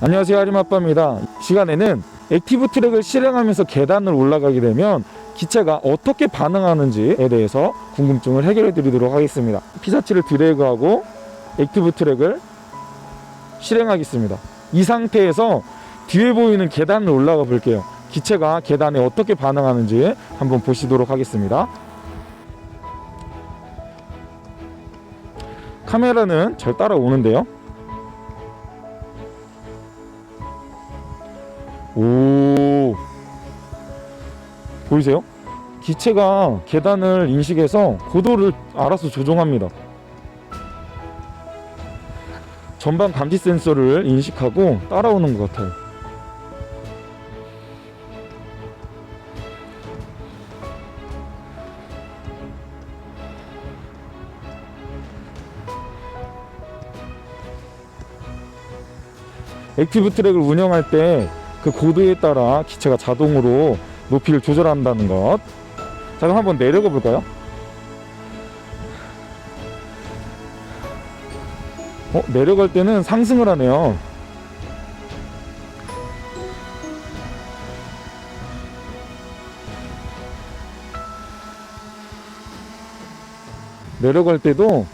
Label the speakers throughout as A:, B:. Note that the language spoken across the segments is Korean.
A: 안녕하세요 하림아빠입니다. 시간에는 액티브 트랙을 실행하면서 계단을 올라가게 되면 기체가 어떻게 반응하는지에 대해서 궁금증을 해결해 드리도록 하겠습니다. 피사치를 드래그하고 액티브 트랙을 실행하겠습니다. 이 상태에서 뒤에 보이는 계단을 올라가 볼게요. 기체가 계단에 어떻게 반응하는지 한번 보시도록 하겠습니다. 카메라는 잘 따라오는데요 오 보이세요? 기체가 계단을 인식해서 고도를 알아서 조정합니다. 전방 감지 센서를 인식하고 따라오는 것 같아요. 액티브 트랙을 운영할 때 그 고도에 따라 기체가 자동으로 높이를 조절한다는 것. 자, 그럼 한번 내려가 볼까요? 어, 내려갈 때는 상승을 하네요. 내려갈 때도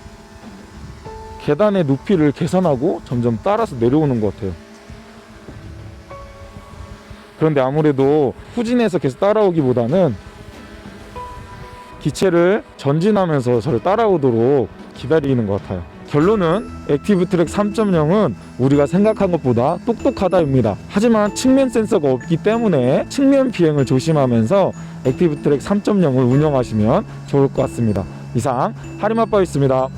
A: 계단의 높이를 계산하고 점점 따라서 내려오는 것 같아요. 그런데 아무래도 후진해서 계속 따라오기보다는 기체를 전진하면서 저를 따라오도록 기다리는 것 같아요. 결론은 액티브 트랙 3.0은 우리가 생각한 것보다 똑똑하다입니다. 하지만 측면 센서가 없기 때문에 측면 비행을 조심하면서 액티브 트랙 3.0을 운영하시면 좋을 것 같습니다. 이상 하림아빠였습니다.